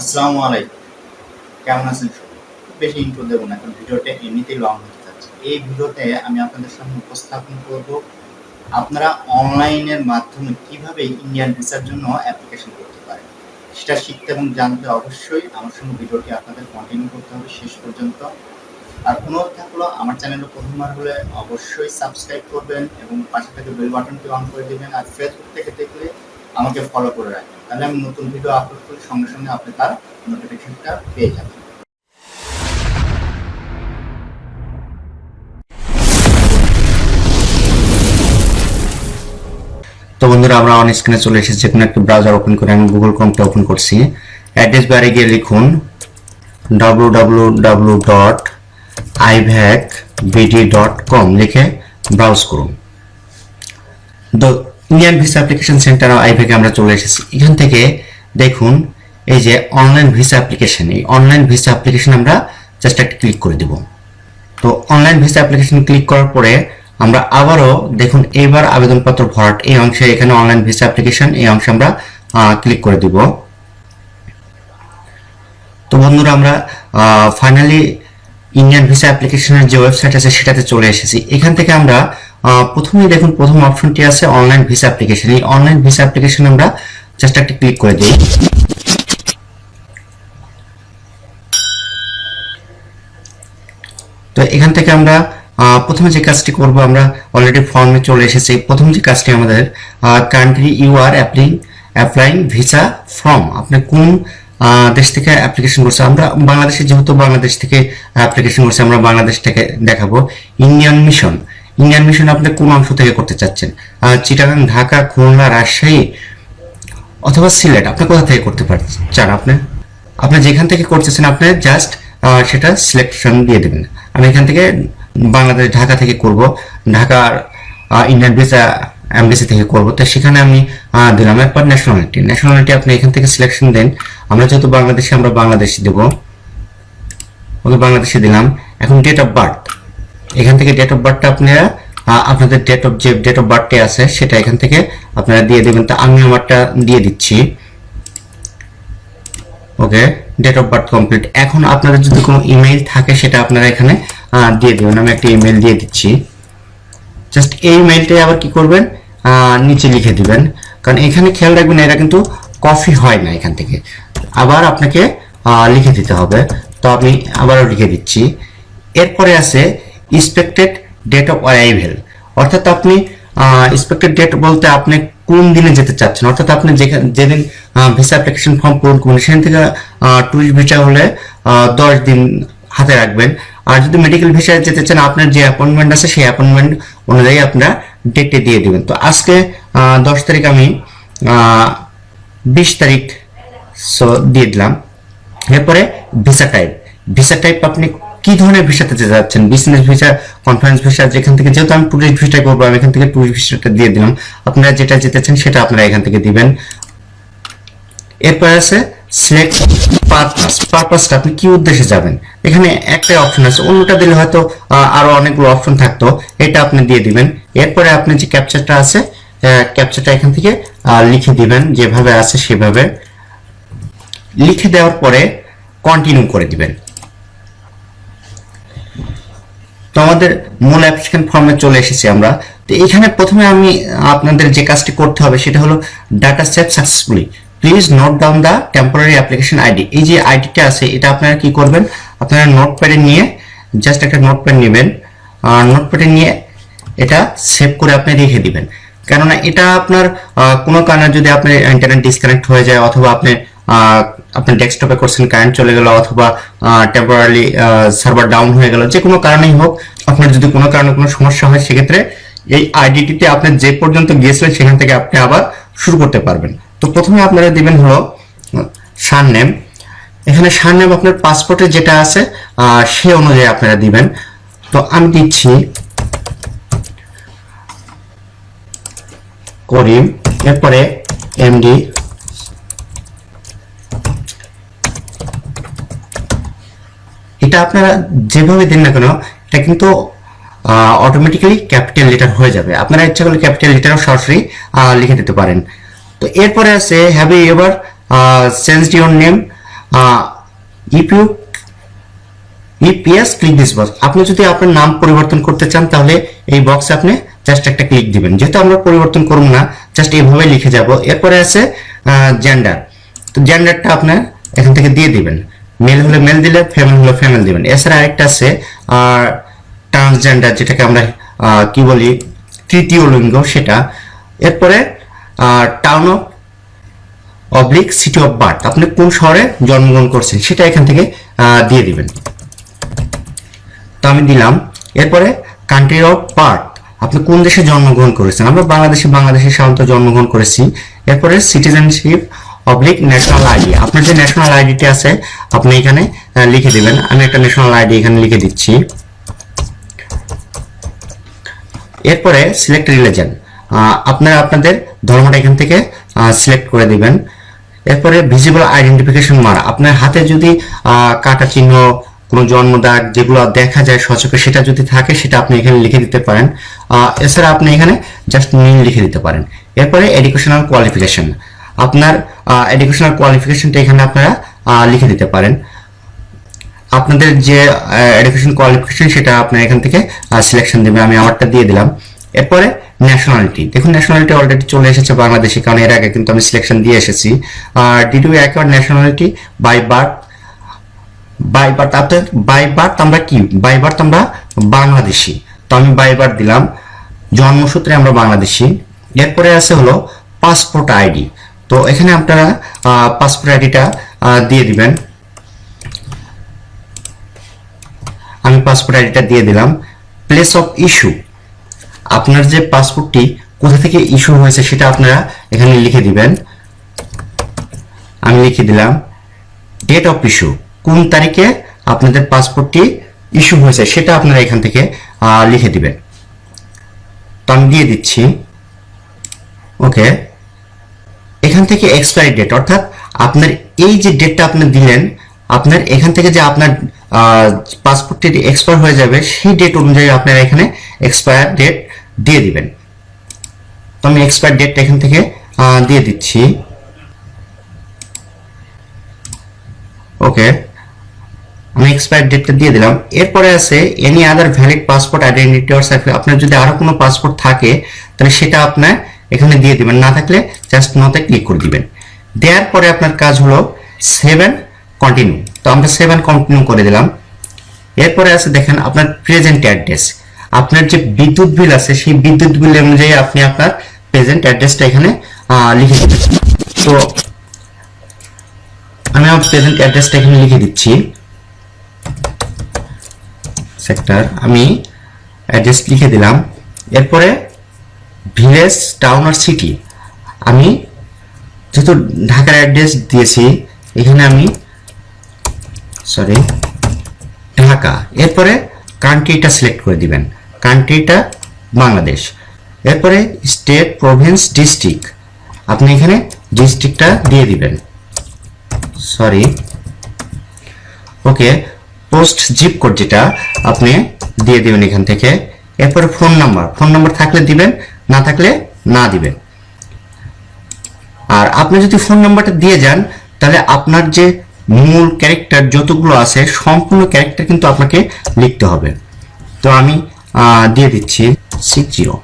আসসালামু আলাইকুম। কেমন আছেন সবাই? খুব বেশি ইন্ট্রো দেবো না, কারণ ভিডিওটা এমনিতেই লং হতে যাচ্ছে। এই ভিডিওতে আমি আপনাদের সামনে উপস্থাপন করব, আপনারা অনলাইনের মাধ্যমে কীভাবে ইন্ডিয়ান ভিসার জন্য অ্যাপ্লিকেশন করতে পারেন। সেটা শিখতে এবং জানতে অবশ্যই আমার সঙ্গে ভিডিওটি আপনাদের কন্টিনিউ করতে হবে শেষ পর্যন্ত। আর অনুরোধ থাকল, আমার চ্যানেলে প্রথমবার হলে অবশ্যই সাবস্ক্রাইব করবেন এবং পাশে থেকে বেল বাটনটি অন করে দেবেন। আর ফেসবুক থেকে দেখলে আমাকে ফলো করে রাখবেন। তাহলে আমি নতুন ভিডিও আপলোড করি, সঙ্গে সঙ্গে আপনি তার নোটিফিকেশনটা পেয়ে যাবেন। তো বন্ধুরা, আমরা অন স্ক্রিনে চলে এসেছি। যেকোনো একটা ব্রাউজার ওপেন করে আমি গুগল ক্রোমটা ওপেন করছি। অ্যাড্রেস বারে গিয়ে লিখুন www.ivacbd.com লিখে ব্রাউজ করুন। ইন্ডিয়ান ভিসা অ্যাপ্লিকেশন সেন্টার আইভ্যাকে আমরা চলে এসেছি। এখান থেকে দেখুন, এই যে অনলাইন ভিসা অ্যাপ্লিকেশন এই অনলাইন ভিসা অ্যাপ্লিকেশন আমরা জাস্ট একটা ক্লিক করে দেবো। তো অনলাইন ভিসা অ্যাপ্লিকেশন ক্লিক করার পরে আমরা আবারও দেখুন, এইবার আবেদনপত্র ভরাট, এই অংশে এখানে অনলাইন ভিসা অ্যাপ্লিকেশন এই অংশে আমরা ক্লিক করে দিব। তো বন্ধুরা আমরা ফাইনালি ইন্ডিয়ান ভিসা অ্যাপ্লিকেশনের যে ওয়েবসাইট আছে সেটাতে চলে এসেছি। এখান থেকে আমরা প্রথমেই দেখুন, প্রথম অপশনটি আছে অনলাইন ভিসা অ্যাপ্লিকেশন এই অনলাইন ভিসা অ্যাপ্লিকেশন আমরা জাস্ট একটা ক্লিক করে দিই। তো এখান থেকে আমরা প্রথমে যে কাজটি করব, আমরা অলরেডি ফর্মে চলে এসেছি। প্রথম যে কাজটি আমাদের country you are applying applying visa form আপনি কোন দেশ থেকে অ্যাপ্লিকেশন করছে আমরা বাংলাদেশে, যেহেতু বাংলাদেশ থেকে অ্যাপ্লিকেশন করছে, আমরা বাংলাদেশ থেকে দেখাবো। ইন্ডিয়ান মিশন ইন্ডিয়ান মিশন আপনি কোন অংশ থেকে করতে চাচ্ছেন? চিটাগাং, ঢাকা, খুলনা, রাজশাহী অথবা সিলেট, আপনি কোথা থেকে করতে চান আপনি? আপনি যেখান থেকে করতেছেন আপনি জাস্ট সেটা সিলেকশন দিয়ে দেবেন। আমি এখান থেকে বাংলাদেশ, ঢাকা থেকে করব। ঢাকার ইন্ডিয়ান ভিসা, এমবিসি থেকে করব। তো সেখানে আমি দিলাম। এরপর ন্যাশনালিটি ন্যাশনালিটি আপনি এখান থেকে সিলেকশন দেন। আমরা যেহেতু বাংলাদেশে, আমরা বাংলাদেশি দেব। ওকে বাংলাদেশে দিলাম। এখন ডেট অফ বার্থ এখান থেকে ডেট অফ বার্থটা আপনারা আপনাদের ডেট অফ যে ডেট অফ বার্থটি আছে, সেটা এখান থেকে আপনারা দিয়ে দেবেন। তা আমি আমারটা দিয়ে দিচ্ছি। Okay date of birth complete এখন আপনাদের যদি কোনো ইমেল থাকে, সেটা আপনারা এখানে দিয়ে দেবেন। আমি একটা ইমেল দিয়ে দিচ্ছি। জাস্ট এই মেইলটাই আবার কি করবেন? নিচে লিখে দিবেন। কারণ এখানে খেয়াল রাখবেন, এটা কিন্তু কপি হয় না এখান থেকে। আবার আপনাকে লিখে দিতে হবে। তো আমি আবারও লিখে দিচ্ছি। এরপরে আছে এক্সপেক্টেড ডেট অফ অ্যারাইভেল অর্থাৎ আপনি এক্সপেক্টেড ডেট বলতে আপনি কোন দিনে যেতে চাচ্ছেন? অর্থাৎ আপনি যেখানে যেদিন ভিসা অ্যাপ্লিকেশন ফর্ম পূরণ করবেন, সেখান থেকে ট্যুরিস্ট ভিসা হলে দশ দিন হাতে রাখবেন। আর যদি মেডিকেল ভিসায় যেতে চান, আপনার যে অ্যাপয়েন্টমেন্ট আছে, সেই অ্যাপয়েন্টমেন্ট অনুযায়ী আপনারা ডেটে দিয়ে দেবেন। তো আজকে দশ তারিখ আমি বিশ তারিখ সো দিয়ে দিলাম। এরপরে ভিসা টাইপ ভিসা টাইপ আপনি কি ধরনের ভিসাতে যেতে যাচ্ছেন? বিজনেস ভিসা কনফারেন্স ভিসা যেখান থেকে যেহেতু আমি টুরিস্ট ভিসা করব, আমি এখান থেকে টুরিস্ট ভিসাটা দিয়ে দিলাম। আপনারা যেটা যেতেছেন সেটা আপনারা এখান থেকে দিবেন। এরপর আছে সিলেক্ট পারপাস পারপাসটা আপনি কি উদ্দেশ্যে যাবেন? এখানে একটাই অপশন আছে, অন্যটা দিলে হয়তো আরও অনেকগুলো অপশন থাকতো, এটা আপনি দিয়ে দিবেন। এরপরে আপনি যে ক্যাপচারটা আছে ক্যাপচারটা এখান থেকে লিখে দিবেন, যেভাবে আছে সেভাবে। লিখে দেওয়ার পরে কন্টিনিউ করে দিবেন। তো আমাদের মূল অ্যাপ্লিকেশন ফর্মে চলে এসেছি আমরা। তো এখানে প্রথমে আমি আপনাদের যে কাজটি করতে হবে সেটা হলো data save successfully please note down the temporary application ID এই যে আইডিটা আছে, এটা আপনারা কি করবেন? আপনারা নোটপ্যাডে নিয়ে জাস্ট একটা নোটপ্যাড নেবেন। আর নোটপ্যাডে নিয়ে এটা সেভ করে আপনি রেখে দিবেন। কেননা এটা আপনার কোনো কারণে যদি আপনার ইন্টারনেট ডিসকানেক্ট হয়ে যায় অথবা আপনি আপনার ডেস্কটপে করছেন কারেন্ট চলে গেল অথবা টেম্পোরারি সার্ভার ডাউন হয়ে গেল, যে কোনো কারণেই হোক, আপনার যদি কোনো কারণে কোনো সমস্যা হয়, সেক্ষেত্রে এই আইডিটিতে আপনি যে পর্যন্ত গিয়েছিলেন, সেখান থেকে আপনি আবার শুরু করতে পারবেন। তো প্রথমে আপনারা দিবেন হলো, সার নেম। এখানে সার নেম আপনার পাসপোর্টে যেটা আছে সে অনুযায়ী আপনারা দিবেন। তো আমি দিচ্ছি করিম, এরপরে এমডি এটা আপনারা যেভাবে দিন না কেন, এটা কিন্তু অটোমেটিক্যালি ক্যাপিটাল লেটার হয়ে যাবে। আপনারা ইচ্ছা করলে ক্যাপিটাল লেটারও সরাসরি লিখে দিতে পারেন। তো এরপরে আছে have you ever change your name if you EPS click this box আপনি যদি আপনার নাম পরিবর্তন করতে চান, তাহলে এই বক্সে আপনি জাস্ট একটা ক্লিক দিবেন। যেহেতু আমরা পরিবর্তন করব না জাস্ট এইভাবে লিখে যাব। এরপরে আছে জেন্ডার তো জেন্ডারটা আপনার এখান থেকে দিয়ে দিবেন। মেল হলে মেল দিলে ফিমেল হলে ফিমেল দিবেন এছাড়া আরেকটা আছে ট্রান্সজেন্ডার যেটাকে আমরা কি বলি, তৃতীয় লিঙ্গ সেটা। এরপরে town of oblique city of birth আপনি কোন শহরে জন্মগ্রহণ করছেন সেটা এখান থেকে দিয়ে দিবেন। তো আমি দিলাম। এরপরে কান্ট্রি অফ বার্থ আপনি কোন দেশে জন্মগ্রহণ করেছেন? আমরা বাংলাদেশে বাংলাদেশে সাধারণত জন্মগ্রহণ করেছি। এরপরে সিটিজেনশিপ অবলিক ন্যাশনাল আইডি আপনার যে ন্যাশনাল আইডিটি আছে, আপনি এখানে লিখে দিবেন। আমি একটা ন্যাশনাল আইডি এখানে লিখে দিচ্ছি। এরপরে সিলেক্ট রিলিজন আপনারা আপনাদের ধর্মটা এখান থেকে সিলেক্ট করে দিবেন। এরপরে ভিজিবল আইডেন্টিফিকেশন মার আপনার হাতে যদি কাটা চিহ্ন, কোনো জন্মদাগ যেগুলো দেখা যায় সচকে সেটা যদি থাকে, সেটা আপনি এখানে লিখে দিতে পারেন। এছাড়া আপনি এখানে জাস্ট নীল লিখে দিতে পারেন। এরপরে এডুকেশনাল কোয়ালিফিকেশন আপনার এডুকেশনাল কোয়ালিফিকেশনটা এখানে আপনারা লিখে দিতে পারেন। আপনাদের যে এডুকেশন কোয়ালিফিকেশন সেটা আপনার এখান থেকে সিলেকশন দেবে। আমি আমারটা দিয়ে দিলাম। এরপরে ন্যাশনালিটি দেখুন ন্যাশনালিটি অলরেডি চলে এসেছে বাংলাদেশে, কারণ এর আগে কিন্তু আমি সিলেকশন দিয়ে এসেছি। Did you acquire nationality by birth by birth অর্থাৎ বাই বার্থ আমরা কি? বাই বার্থ আমরা বাংলাদেশি। তো আমি বাই বার্থ দিলাম। জন্মসূত্রে আমরা বাংলাদেশি। এরপরে আছে হলো পাসপোর্ট আইডি তো এখানে আপনারা পাসপোর্ট আইডিটা দিয়ে দিবেন। আমি পাসপোর্ট আইডিটা দিয়ে দিলাম। প্লেস অফ ইস্যু আপনার যে পাসপোর্টটি কোথা থেকে ইস্যু হয়েছে সেটা আপনারা এখানে লিখে দিবেন। আমি লিখে দিলাম ডেট অফ ইস্যু কোন তারিখে আপনাদের পাসপোর্টটি ইস্যু হয়েছে সেটা আপনারা এখান থেকে লিখে দিবেন। তো আমি দিয়ে দিচ্ছি। ওকে এখান থেকে এক্সপায়ারি ডেট অর্থাৎ আপনার এই যে ডেটটা আপনি দিলেন, আপনার এখান থেকে যে আপনার পাসপোর্টটি এক্সপায়ার হয়ে যাবে, সেই ডেট অনুযায়ী আপনারা এখানে এক্সপায়ার ডেট দিয়ে দিবেন। তো আমি এক্সপায়ার ডেটটা এখান থেকে দিয়ে দিচ্ছি। ওকে আমি এক্সপায়ার ডেটটা দিয়ে দিলাম। এরপরে আছে any other valid passport identity or certificate আপনার যদি আরও কোনো পাসপোর্ট থাকে, তাহলে সেটা আপনার এখানে দিয়ে দিবেন। না থাকলে জাস্ট নোতে ক্লিক করে দিবেন। দেওয়ার পরে আপনার কাজ হলো সেভেন কন্টিনিউ তো আমরা সেভেন কন্টিনিউ করে দিলাম। এরপরে আছে দেখেন আপনার প্রেজেন্ট অ্যাড্রেস আপনার যে বিদ্যুৎ বিল আছে, সেই বিদ্যুৎ বিল অনুযায়ী আপনি আপনার প্রেজেন্ট অ্যাড্রেসটা এখানে লিখে দিবেন। তো আমি আমার প্রেজেন্ট অ্যাড্রেসটা এখানে লিখে দিচ্ছি। সেক্টর আমি অ্যাড্রেস লিখে দিলাম। এরপরে ভিলেজ টাউন আর সিটি। আমি যেহেতু ঢাকার অ্যাড্রেস দিয়েছি, এখানে আমি সরি ঢাকা। এরপরে কান্ট্রিটা সিলেক্ট করে দিবেন। কান্ট্রিটা বাংলাদেশ। এরপরে স্টেট প্রভিন্স ডিস্ট্রিক্ট আপনি এখানে ডিস্ট্রিক্টটা দিয়ে দিবেন। Sorry okay post zip code যেটা আপনি দিয়ে দিবেন এখান থেকে। এরপরে ফোন নাম্বার ফোন নাম্বার থাকলে দিবেন। না থাকলে না দিবেন। আর আপনি যদি ফোন নাম্বারটা দিয়ে যান, তাহলে আপনার যে মূল ক্যারেক্টার যতগুলো আছে, সম্পূর্ণ ক্যারেক্টার কিন্তু আপনাকে লিখতে হবে। তো আমি দিয়ে দিচ্ছি সিক্স জিরো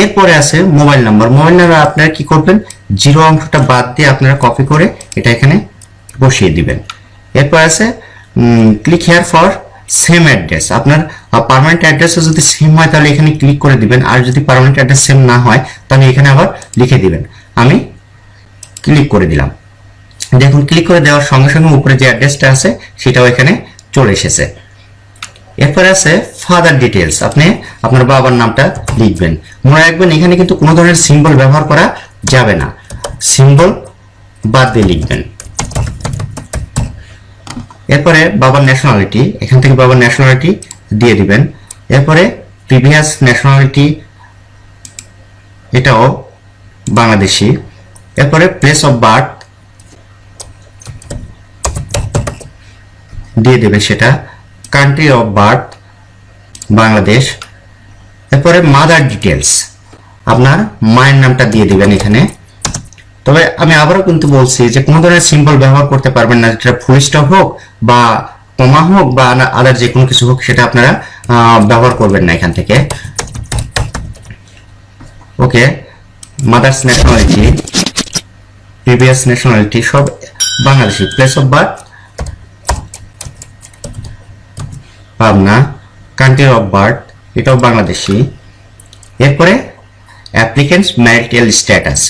এরপরে আছে মোবাইল নাম্বার। মোবাইল নাম্বার আপনারা কি করবেন? জিরো অংশটা বাদ দিয়ে আপনারা কপি করে এটা এখানে বসিয়ে দিবেন। এরপর আছে click here for same address আপনার পার্মানেন্ট অ্যাড্রেসে যদি সেম হয়, তাহলে এখানে ক্লিক করে দিবেন। আর যদি পার্মানেন্ট অ্যাড্রেস সেম না হয়, তাহলে এখানে আবার লিখে দিবেন। আমি ক্লিক করে দিলাম। দেখুন ক্লিক করে দেওয়ার সঙ্গে সঙ্গে উপরে যে অ্যাড্রেসটা আছে, সেটাও এখানে চলে এসেছে। এরপরে আছে ফাদার ডিটেলস আপনি আপনার বাবার নামটা লিখবেন। মনে রাখবেন, এখানে কিন্তু কোনো ধরনের সিম্বল ব্যবহার করা যাবে না। সিম্বল বাদ দিয়ে লিখবেন। এরপরে বাবার ন্যাশনালিটি এখান থেকে বাবার ন্যাশনালিটি দিয়ে দিবেন। এরপরে প্রিভিয়াস ন্যাশনালিটি এটাও বাংলাদেশি। এরপরে প্লেস অফ বার্থ দিয়ে দেবেন সেটা। Country of birth Bangladesh. এরপরে মাদার ডিটেলস আপনার মায়ের নামটা দিয়ে দিবেন এখানে। তবে আমি আবারও কিন্তু বলছি যে কোনো ধরনের সিম্বল ব্যবহার করতে পারবেন না যেটা ফুল স্টপ হোক বা কমা হোক বা আদার যে কোনো কিছু হোক, সেটা আপনারা ব্যবহার করবেন না এখান থেকে। Okay mother's nationality previous nationality সব Bangladeshi place of birth Pabna country of birth এটাও বাংলাদেশি। এরপরে অ্যাপ্লিকেন্টস ম্যারিটাল স্ট্যাটাস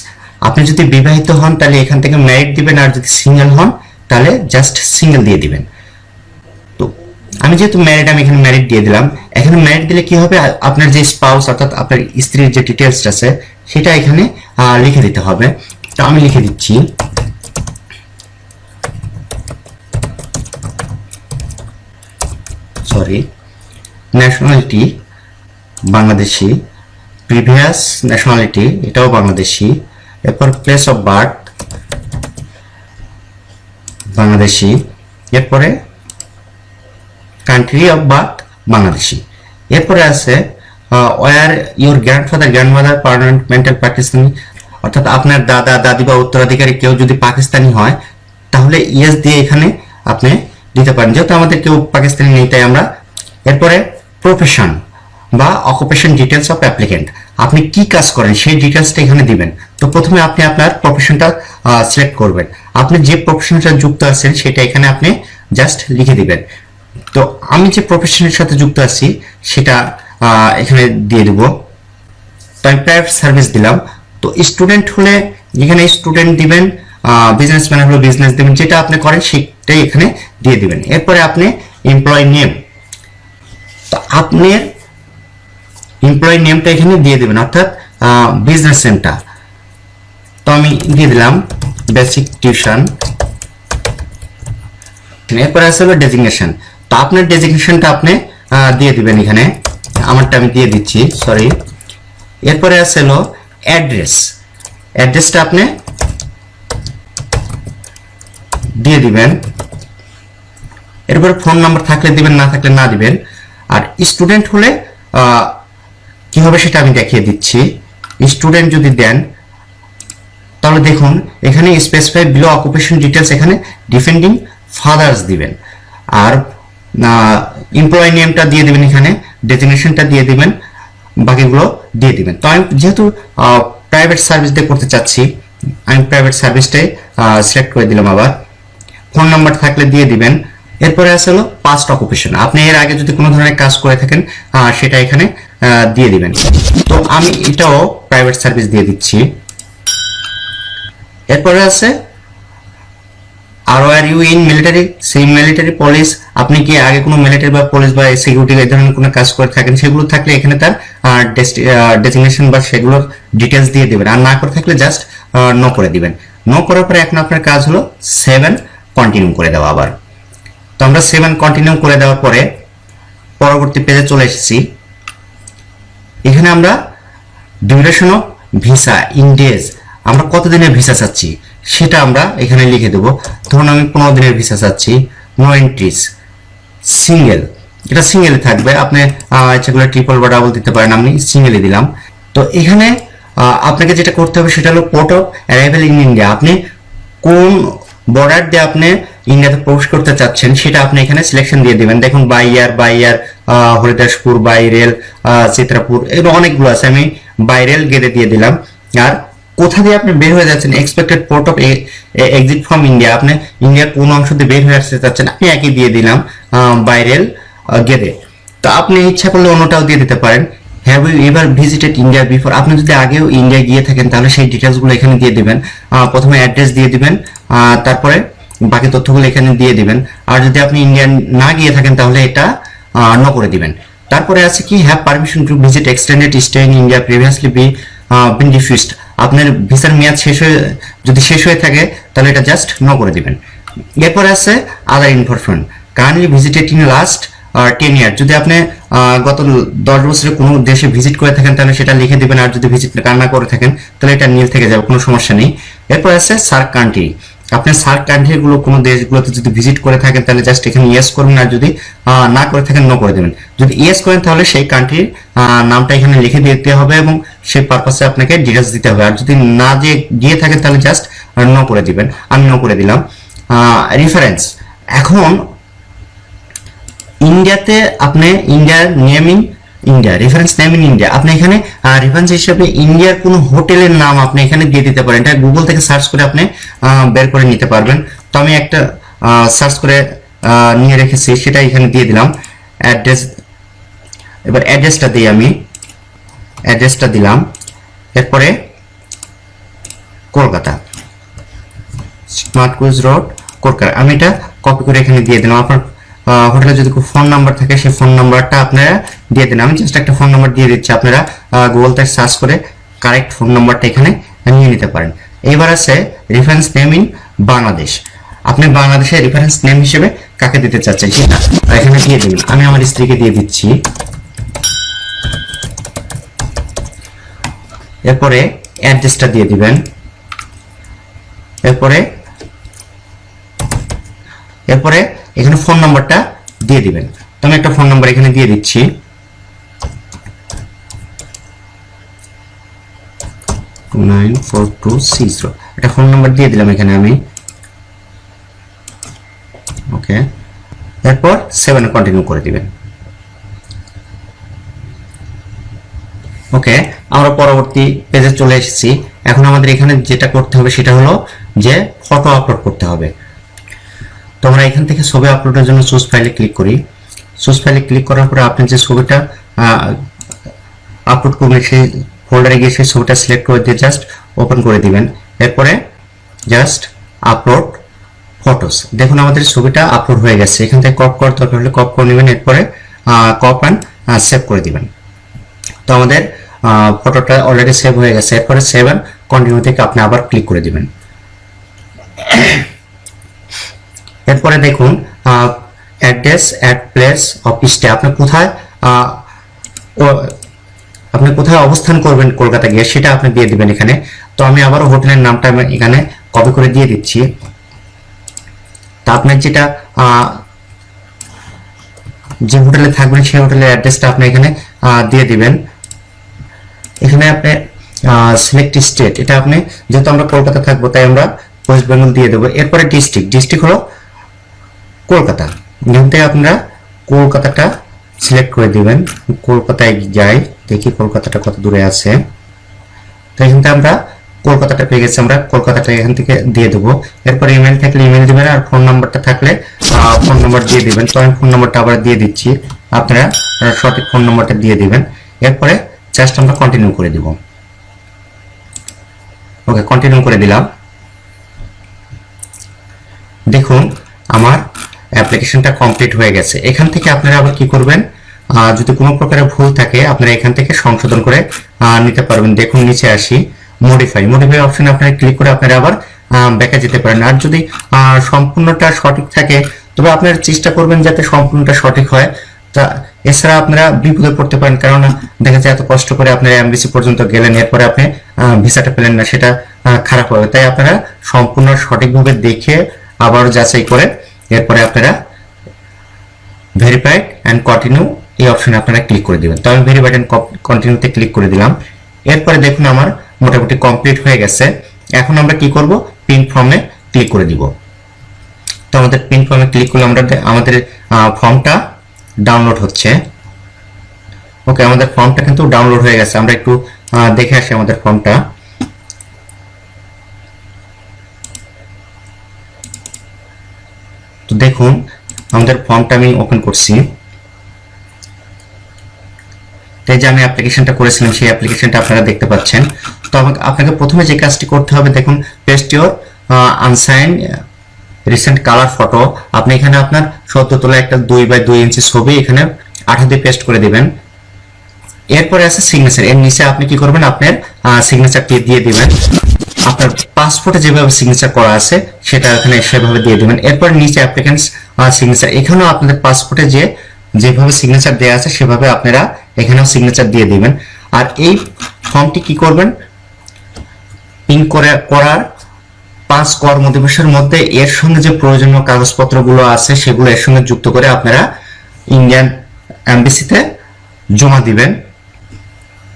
আপনি যদি বিবাহিত হন, তাহলে এখান থেকে ম্যারিড দিবেন, আর যদি সিঙ্গেল হন, তাহলে জাস্ট সিঙ্গেল দিয়ে দিবেন। তো আমি যেহেতু ম্যারিড আমি এখানে ম্যারিড দিয়ে দিলাম। এখানে ম্যারিড দিলে কি হবে? আপনার যে স্পাউস অর্থাৎ আপনার স্ত্রীর যে ডিটেলস আছে, সেটা এখানে লিখে দিতে হবে। তো আমি লিখে দিচ্ছি। Sorry nationality Bangladeshi previous nationality এটাও বাংলাদেশি। এরপর প্লেস অফ বার্থ বাংলাদেশি। এরপরে কান্ট্রি অফ বার্থ বাংলাদেশি। এরপরে আছে were your grandfather grandmother permanent mental Pakistani অর্থাৎ আপনার দাদা, দাদি বা উত্তরাধিকারী কেউ যদি পাকিস্তানি হয়, তাহলে ইয়েস দিয়ে এখানে আপনি দিতে পারেন। যেহেতু আমাদের কেউ পাকিস্তানি নেই, তাই আমরা, এরপরে প্রফেশন বা অকুপেশন ডিটেলস অফ অ্যাপ্লিকেন্ট আপনি কি কাজ করেন, সেই ডিটেলসটা এখানে দিবেন। তো প্রথমে আপনি আপনার প্রফেশনটা সিলেক্ট করবেন। আপনি যে প্রফেশনটা যুক্ত আছেন, সেটা এখানে আপনি জাস্ট লিখে দিবেন। তো আমি যে প্রফেশনের সাথে যুক্ত আছি, সেটা এখানে দিয়ে দেব। তো আমি প্রাইভেট সার্ভিস দিলাম। তো স্টুডেন্ট হলে এখানে স্টুডেন্ট দিবেন বিজনেসম্যান হলে বিজনেস দিবেন, যেটা আপনি করেন, সেটাই এখানে দিয়ে দিবেন। এরপরে আপনি এমপ্লয় নেম তো আপনার এমপ্লয়ি নেমটা এখানে দিয়ে দেবেন, অর্থাৎ বিজনেস সেন্টার তো আমি দিয়ে দিলাম বেসিক টিউশন এরপরে হলো ডেজিগনেশন তো আপনার ডেজিগনেশনটা আপনি দিয়ে দিবেন এখানে। আমারটা আমি দিয়ে দিচ্ছি সরি এরপরে আছে হলো অ্যাড্রেস অ্যাড্রেসটা আপনি দিয়ে দিবেন। এরপরে ফোন নাম্বার থাকলে দিবেন, না থাকলে না দিবেন। আর স্টুডেন্ট হলে কি হবে সেটা আমি দেখিয়ে দিচ্ছি। স্টুডেন্ট যদি দেন, তাহলে দেখুন, এখানে স্পেসিফাই বিলো অকুপেশন ডিটেলস এখানে ডিফেন্ডিং ফাদার্স দিবেন। আর এমপ্লয় নেমটা দিয়ে দিবেন এখানে ডেজিগনেশনটা দিয়ে দিবেন, বাকিগুলো দিয়ে দিবেন। তো আমি যেহেতু প্রাইভেট সার্ভিস দিয়ে করতে চাচ্ছি, আমি প্রাইভেট সার্ভিসটাই সিলেক্ট করে দিলাম আবার। ফোন নাম্বার থাকলে দিয়ে দিবেন। এরপরে আছে হলো পাস্ট অকুপেশন আপনি এর আগে যদি কোনো ধরনের কাজ করে থাকেন সেটা এখানে দিয়ে দিবেন। তো আমি এটাও প্রাইভেট সার্ভিস দিয়ে দিচ্ছি। এরপরে আছে, আর আর ইউ ইন মিলিটারি সেই মিলিটারি পুলিশ আপনি কি আগে কোনো মিলিটারি বা পুলিশ বা সিকিউরিটি এই ধরনের কোনো কাজ করে থাকেন? সেগুলো থাকলে এখানে তার ডেজিগনেশন বা সেগুলোর ডিটেলস দিয়ে দিবেন। আর না করে থাকলে জাস্ট নো করে দিবেন। নো করার পরে এখন আপনার কাজ হলো সেভেন কন্টিনিউ করে দেওয়া আবার। তো আমরা সেভেন কন্টিনিউ করে দেওয়ার পরে পরবর্তী পেজে চলে এসেছি। এখানে আমরা duration of visa in days আমরা কতদিনের ভিসা চাচ্ছি সেটা আমরা এখানে লিখে দেবো। ধরুন আমি পনেরো দিনের ভিসা চাচ্ছি নো এন্ট্রিজ সিঙ্গেল এটা সিঙ্গেলে থাকবে। আপনি আহ, ট্রিপল বা ডাবল দিতে পারেন আমি সিঙ্গেলে দিলাম। তো এখানে আপনাকে যেটা করতে হবে সেটা হলো port of arrival in India আপনি কোন বর্ডার দিয়ে আপনি ইন্ডিয়াতে প্রবেশ করতে চাচ্ছেন সেটা আপনি এখানে সিলেকশন দিয়ে দেবেন। দেখুন by air by air Haridaspur by rail Chitrapur এগুলো অনেকগুলো আছে। আমি বাই রেল গেটে দিয়ে দিলাম। আর কোথা দিয়ে আপনি বের হয়ে যাচ্ছেন? Expected port of exit from India আপনি ইন্ডিয়ার কোন অংশ দিয়ে বের হয়ে আসতে চাচ্ছেন? আমি একই দিয়ে দিলাম বাই রেল গেটে তো আপনি ইচ্ছা করলে অন্যটাও দিয়ে দিতে পারেন। Have you ever visited India before আপনি যদি আগেও ইন্ডিয়া গিয়ে থাকেন, তাহলে সেই ডিটেলসগুলো এখানে দিয়ে দিবেন। প্রথমে অ্যাড্রেস দিয়ে দিবেন তারপরে বাকি তথ্যগুলো এখানে দিয়ে দিবেন। আর যদি আপনি ইন্ডিয়া না গিয়ে থাকেন, তাহলে এটা ন করে দিবেন। তারপরে আছে কি have permission to visit extended stay in India previously be been refused আপনার ভিসার মেয়াদ শেষ হয়ে, যদি শেষ হয়ে থাকে, তাহলে এটা জাস্ট ন করে দিবেন। এরপরে আছে other information currently visited in last ten year যদি আপনি গত দশ বছরে কোনো দেশে ভিজিট করে থাকেন, তাহলে সেটা লিখে দিবেন। আর যদি ভিজিট না করে থাকেন, তাহলে এটা নীল থেকে যাবে, কোনো সমস্যা নেই। এরপর আছে সার্ক কান্ট্রি আপনি সার্ক কান্ট্রিগুলো কোনো দেশগুলোতে যদি ভিজিট করে থাকেন, তাহলে জাস্ট এখানে ইয়েস করবেন আর যদি না করে থাকেন নো করে দেবেন। যদি ইয়েস করেন, তাহলে সেই কান্ট্রির নামটা এখানে লিখে দিতে হবে এবং সেই পারপাসে আপনাকে ডিটেলস দিতে হবে। আর যদি না দিয়ে দিয়ে থাকেন, তাহলে জাস্ট নো করে দিবেন। আমি নো করে দিলাম। রেফারেন্স এখন, ইন্ডিয়াতে আপনি ইন্ডিয়ার naming India reference name in India আপনি এখানে রেফারেন্স হিসেবে ইন্ডিয়ার কোনো হোটেলের নাম আপনি এখানে দিয়ে দিতে পারেন। এটা গুগল থেকে সার্চ করে আপনি বের করে নিতে পারবেন। তো আমি একটা সার্চ করে নিয়ে রেখেছি সেটা এখানে দিয়ে দিলাম। অ্যাড্রেস এবার অ্যাড্রেসটা দিই আমি। অ্যাড্রেসটা দিলাম। এরপরে, Kolkata. Smart quiz road Kolkata. আমি এটা কপি করে এখানে দিয়ে দিলাম। আপনার হোটেলে যদি ফোন নাম্বার থাকে, সেই ফোন নাম্বারটা আপনারা দিয়ে দিন। আমি জাস্ট একটা ফোন নাম্বার দিয়ে দিচ্ছি, আপনারা গুগল থেকে সার্চ করে কারেক্ট ফোন নাম্বারটা এখানে নিয়ে নিতে পারেন। এবার আছে রেফারেন্স নেম ইন বাংলাদেশ আপনি বাংলাদেশের রেফারেন্স নেম হিসেবে কাকে দিতে চাচ্ছেন সেটা এখানে দিয়ে দিন। আমি আমার স্ত্রীকে দিয়ে দিচ্ছি। এরপরে অ্যাড্রেসটা দিয়ে দিবেন। এরপরে এরপরে এখানে ফোন নাম্বারটা দিয়ে দিবেন। তো আমি একটা ফোন নাম্বার এখানে দিয়ে দিচ্ছি। Two nine four two six একটা ফোন নাম্বার দিয়ে দিলাম এখানে আমি। ওকে। এরপর সেভেনে কন্টিনিউ করে দিবেন। ওকে, আমরা পরবর্তী পেজে চলে এসেছি। এখন আমাদের এখানে যেটা করতে হবে সেটা হলো যে ফটো আপলোড করতে হবে। তো আমরা এখান থেকে ছবি আপলোডের জন্য চুজ ফাইলে ক্লিক করি। চুজ ফাইলে ক্লিক করার পরে আপনি যে ছবিটা আপলোড করবেন, সেই ফোল্ডারে গিয়ে সেই ছবিটা সিলেক্ট করে দিয়ে জাস্ট ওপেন করে দিবেন। এরপরে জাস্ট আপলোড ফটোস দেখুন আমাদের ছবিটা আপলোড হয়ে গেছে। এখান থেকে কপ করার দরকার হলে কপ করে নেবেন। এরপরে কপ অ্যান্ড সেভ করে দিবেন। তো আমাদের ফটোটা অলরেডি সেভ হয়ে গেছে। এরপরে সেভ অ্যান্ড কন্টিনিউ থেকে আপনি আবার ক্লিক করে দিবেন। এরপরে দেখুন address add place of stay আপনি কোথায় আপনি কোথায় অবস্থান করবেন কলকাতা গিয়ে, সেটা আপনি দিয়ে দিবেন এখানে। তো আমি আবারও হোটেলের নামটা আমি এখানে কপি করে দিয়ে দিচ্ছি। তা আপনার যেটা যে হোটেলে থাকবেন, সেই হোটেলের অ্যাড্রেসটা আপনি এখানে দিয়ে দিবেন। এখানে আপনি সিলেক্ট স্টেট এটা আপনি, যেহেতু আমরা কলকাতা থাকব, তাই আমরা ওয়েস্ট বেঙ্গল দিয়ে দেবো। এরপরে ডিস্ট্রিক্ট ডিস্ট্রিক্ট হলো কলকাতা। এখান থেকে আপনারা কলকাতাটা সিলেক্ট করে দিবেন। কলকাতায় যাই, দেখি কলকাতাটা কত দূরে আছে। তো এখান থেকে আমরা কলকাতাটা পেয়ে গেছি আমরা। কলকাতাটা এখান থেকে দিয়ে দেবো। এরপর ইমেল থাকলে ইমেল দিবেন আর ফোন নাম্বারটা থাকলে ফোন নাম্বার দিয়ে দিবেন। তো আমি ফোন নাম্বারটা আবার দিয়ে দিচ্ছি। আপনারা সঠিক ফোন নাম্বারটা দিয়ে দিবেন। এরপরে জাস্ট আমরা কন্টিনিউ করে দিব। ওকে কন্টিনিউ করে দিলাম। দেখুন, আমার অ্যাপ্লিকেশনটা কমপ্লিট হয়ে গেছে। এখান থেকে আপনারা আবার কি করবেন? যদি কোনো প্রকারের ভুল থাকে, আপনারা এখান থেকে সংশোধন করে নিতে পারবেন। দেখুন, নিচে আসি। মডিফাই মডিফাই অপশনে আপনারা ক্লিক করে আপনারা আবার ব্যাকে যেতে পারেন। আর যদি সম্পূর্ণটা সঠিক থাকে, তবে আপনারা চেষ্টা করবেন যাতে সম্পূর্ণটা সঠিক হয়। তা, এছাড়া আপনারা বিপদে পড়তে পারেন। কারণ দেখা যায় এত কষ্ট করে আপনারা এমবিসি পর্যন্ত গেলেন, এরপরে আপনি ভিসাটা পেলেন না, সেটা খারাপ হবে। তাই আপনারা সম্পূর্ণ সঠিকভাবে দেখে আবার যাচাই করে এরপরে আপনারা ভেরিফাইড অ্যান্ড কন্টিনিউ এই অপশনে আপনারা ক্লিক করে দিবেন। তো আমি ভেরিফাইড অ্যান্ড কন্টিনিউতে ক্লিক করে দিলাম। এরপরে দেখুন আমার মোটামুটি কমপ্লিট হয়ে গেছে। এখন আমরা কি করব? পিন ফর্মে ক্লিক করে দিব। তো আমাদের পিন ফর্মে ক্লিক করলে আমরা আমাদের ফর্মটা ডাউনলোড হচ্ছে। ওকে আমাদের ফর্মটা কিন্তু ডাউনলোড হয়ে গেছে। আমরা একটু দেখে আসি আমাদের ফর্মটা দেখুন, আমাদের ফর্মটা আমি ওপেন করছি। এই যে আমি অ্যাপ্লিকেশনটা করেছিলাম, সেই অ্যাপ্লিকেশনটা আপনারা দেখতে পাচ্ছেন। তো আপনাকে প্রথমে যে কাজটি করতে হবে, দেখুন paste your unsigned recent colour photo আপনি এখানে আপনার সদ্য তোলা একটা দুই বাই দুই ইঞ্চি ছবি এখানে আঠা দিয়ে পেস্ট করে দিবেন। এরপরে আছে সিগনেচার এর নিচে আপনি কি করবেন? আপনার সিগনেচারটি দিয়ে দিবেন। আপনার পাসপোর্টে যেভাবে সিগনেচার করা আছে, সেটা এখানে সেভাবে দিয়ে দিবেন। এরপর নিচে অ্যাপ্লিকেন্টস সিগনেচার এখানেও আপনাদের পাসপোর্টে যে, যেভাবে সিগনেচার দেওয়া আছে, সেভাবে আপনারা এখানেও সিগনেচার দিয়ে দিবেন। আর এই ফর্মটি কি করবেন? পিন করে, করার পাঁচ কর্মদিবসের মধ্যে এর সঙ্গে যে প্রয়োজনীয় কাগজপত্রগুলো আছে, সেগুলো এর সঙ্গে যুক্ত করে আপনারা ইন্ডিয়ান এমবিসিতে জমা দিবেন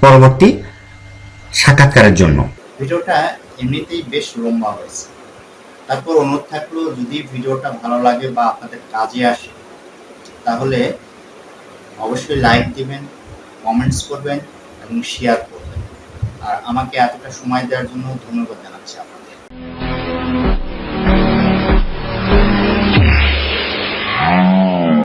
পরবর্তী সাক্ষাৎকারের জন্য। ভিডিওটা এমনিতেই বেশ লম্বা হয়েছে। তারপর অনুরোধ থাকল, যদি ভিডিওটা ভালো লাগে বা আপনাদের কাজে আসে, তাহলে অবশ্যই লাইক দিবেন, কমেন্টস করবেন এবং শেয়ার করবেন। আর আমাকে এতটা সময় দেওয়ার জন্য ধন্যবাদ জানাচ্ছি আপনাকে